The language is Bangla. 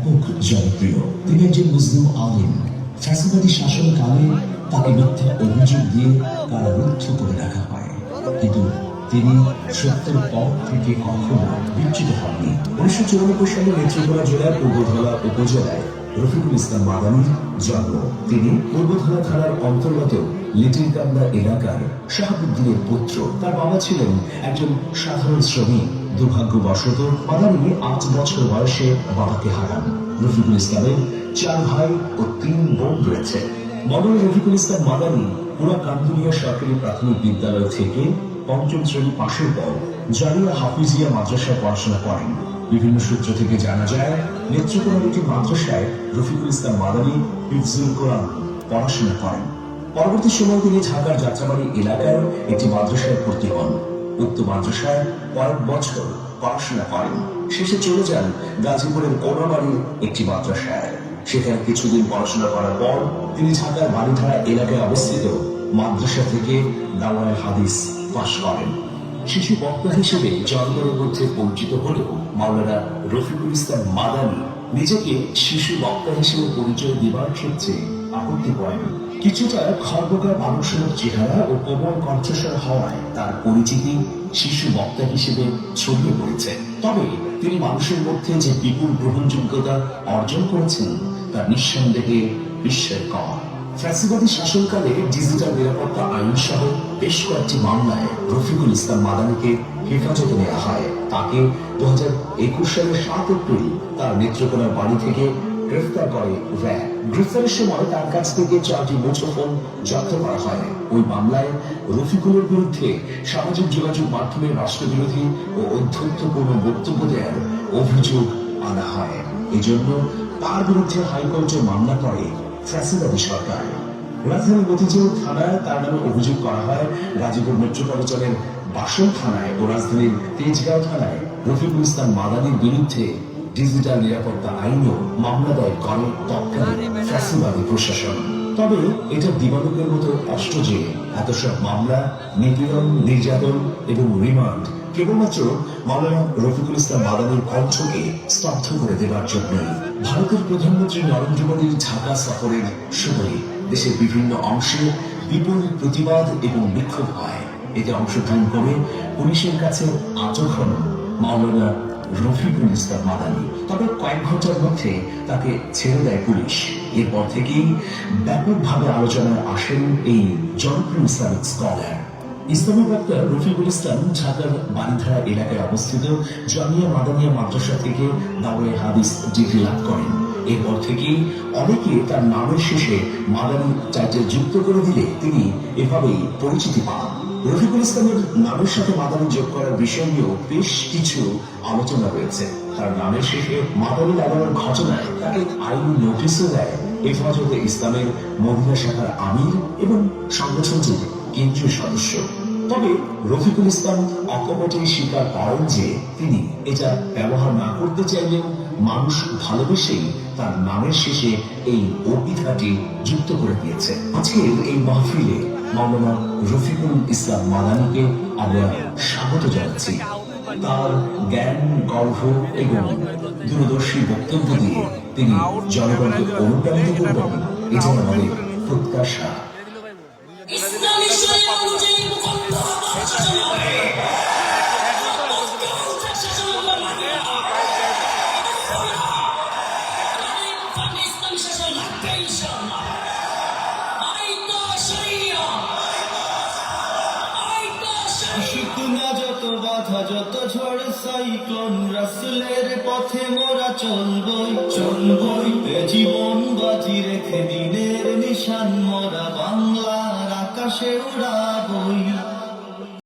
ব্যাপক জনপ্রিয়। তিনি একজন মুসলিম আলিম। ফ্যাসিবাদী শাসনকালে তাকে মিথ্যা অভিযোগ দিয়ে কারারুদ্ধ করে রাখা হয়। কিন্তু তিনি সত্যের পথ থেকে কখনো বিচ্যুত হননি। উনিশশো চুরানব্বই সালে নেত্রকোনা জেলার পূর্বধলা উপজেলায় রফিকুল ইসলাম মাদানির জন্ম। তিনি পূর্বধলা থানার অন্তর্গত লিটিলকান্দা এলাকার শাহাবুদ্দিনের পুত্র। তার বাবা ছিলেন একজন সাধারণ শ্রমিক। দুর্ভাগ্যবশত মাদানি আট বছর বয়সে বাবাকে হারান। রফিকুল ইসলামের চার ভাই ও তিন বোন রয়েছে। মডার্ন রফিকুল ইসলাম মাদানি পুরা কান্দুনিয়া সরকারি প্রাথমিক বিদ্যালয় থেকে পঞ্চম শ্রেণি পাশের পর জারিয়া হাফিজিয়া মাদ্রাসায় পড়াশোনা করেন। বিভিন্ন সূত্র থেকে জানা যায়, নেত্রকোনার একটি মাদ্রাসায় রফিকুল ইসলাম মাদানি হিফজুল কোরআন পড়াশোনা করেন। পরবর্তী সময় তিনি ঢাকার যাত্রাবাড়ি এলাকায় একটি মাদ্রাসায় ভর্তি হন। উক্ত মাদ্রাসায় কয়েক বছর পড়াশোনা করেন। শেষে চলে যান গাজীপুরের কোনাবাড়ির একটি মাদ্রাসায়। সেখানে কিছুদিন পড়াশোনা করার পর তিনি ঢাকার বাড়িধারা এলাকায় অবস্থিত মাদ্রাসা থেকে দাওয়ায় হাদিস পাশ করেন। শিশু বক্তা হিসেবে জনগণের মধ্যে পরিচিত হলেও মাওলানা রফিকুল ইসলাম মাদানি নিজেকে শিশু বক্তা হিসেবে পরিচয় দেবার ক্ষেত্রে আপত্তি করেন। কিছুটা খর্বকার মানুষের চেহারা ও কোমল কণ্ঠস্বর হওয়ায় তার পরিচিতি শিশু বক্তা হিসেবে ছড়িয়ে পড়েছে। তবে তিনি মানুষের মধ্যে যে বিপুল গ্রহণযোগ্যতা অর্জন করেছেন, তা নিঃসন্দেহে বিস্ময়কর ফ্যাসিবাদী শাসনকালে ডিজিটাল নিরাপত্তা আইন সহ বেশ কয়েকটি মামলায় রফিকুল ইসলাম মাদানিকে হেফাজতে নেওয়া হয়। তাকে দু হাজার একুশ সালের সাত এপ্রিল তার নেত্রকোনার বাড়ি থেকে গ্রেফতার করে র্যাব। গ্রেফতারের সময় তার কাছ থেকে চারটি মুঠোফোন জব্দ করা হয়। ওই মামলায় রফিকুলের বিরুদ্ধে সামাজিক যোগাযোগ মাধ্যমে রাষ্ট্রবিরোধী ও অধ্যক্ষপূর্ণ বক্তব্য দেওয়ার অভিযোগ আনা হয়। এজন্য তার বিরুদ্ধে হাইকোর্টে মামলা করে ফ্যাসিবাদী সরকার। রাজধানী মতিঝিল থানায় তার নামে অভিযোগ করা হয়, গাজীপুর মেট্রোপলিটনের বাসন থানায় ও রাজধানীর তেজগাঁও থানায় রফিকুল ইসলাম মাদানির বিরুদ্ধে ডিজিটাল নিরাপত্তা আইনও মামলা দায়ের করে তৎকালীন প্রশাসন। তবে এটা দিবালোকের মতো কষ্ট যে এত সব মামলা, নিপীড়ন, নির্যাতন এবং রিমান্ড কেবলমাত্র মাওলানা রফিকুল ইসলাম মাদানির কণ্ঠকে স্তব্ধ করে দেবার জন্য। ভারতের প্রধানমন্ত্রী নরেন্দ্র মোদীর ঢাকা সফরের সময় দেশের বিভিন্ন অংশে বিপুল প্রতিবাদ এবং বিক্ষোভ হয়। এতে অংশগ্রহণ করে পুলিশের কাছে আচরণ মাওলানা রফিকুল ইসলাম মাদানি। তবে কয়েক ঘণ্টার মধ্যে তাকে ছেড়ে দেয় পুলিশ। এরপর থেকেই ব্যাপকভাবে আলোচনায় আসেন এই জনপ্রিয় ইসলামিক স্কলার। ইসলামী বক্তা রফিকুল ইসলাম ঢাকার বারিধারা এলাকায় অবস্থিত জামিয়া মাদানিয়া মাদ্রাসা থেকে দাওয়ায় হাদিস ডিগ্রি লাভ করেন। এরপর থেকেই অনেকে তার নামের শেষে মাদানি টাইটেল যুক্ত করে দিলে তিনি এভাবেই পরিচিতি পান। রফিকুল ইসলামের নামের সাথে মাদানি যোগ করার বিষয় নিয়েও বেশ কিছু আলোচনা রয়েছে। তার নামের শেষে মাদানি লাগানোর ঘটনায় তাকে আইনি নোটিশও দেয় হেফাজতে ইসলামের মহিলা শাখার আমির এবং সংগঠনটির কেন্দ্রীয় সদস্য। তবে রফিকুল ইসলাম অকপটে স্বীকার করেন যে তিনি এটা ব্যবহার না করতে চাইলেও মানুষ ভালোবেসেই তার নামের শেষে এই অভিধাটি যুক্ত করে দিয়েছে। আজকের এই মাহফিলে মাওলানা রফিকুল ইসলাম মাদানিকে আমরা স্বাগত জানাচ্ছি। তার জ্ঞান, গর্ভ এবং দূরদর্শী বক্তব্য দিয়ে তিনি জনগণকে অনুপ্রাণিত করবেন। এটাই আমাদের প্রত্যাশা। তো না যত বাধা যত ঝড় সাইক্লোন রাসুলের পথে মোরা চলবই চলবই।